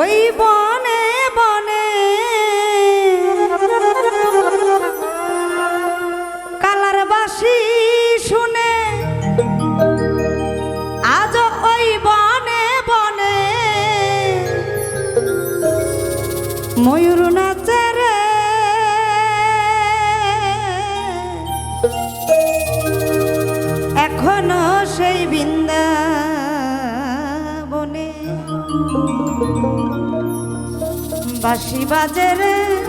ওই বনে বনে। কালার বাসি শুনে আজ ওই বনে বনে। ময়ূর নাচে এখনও সেই বিন্দা বনে বাঁশি বাজে রে।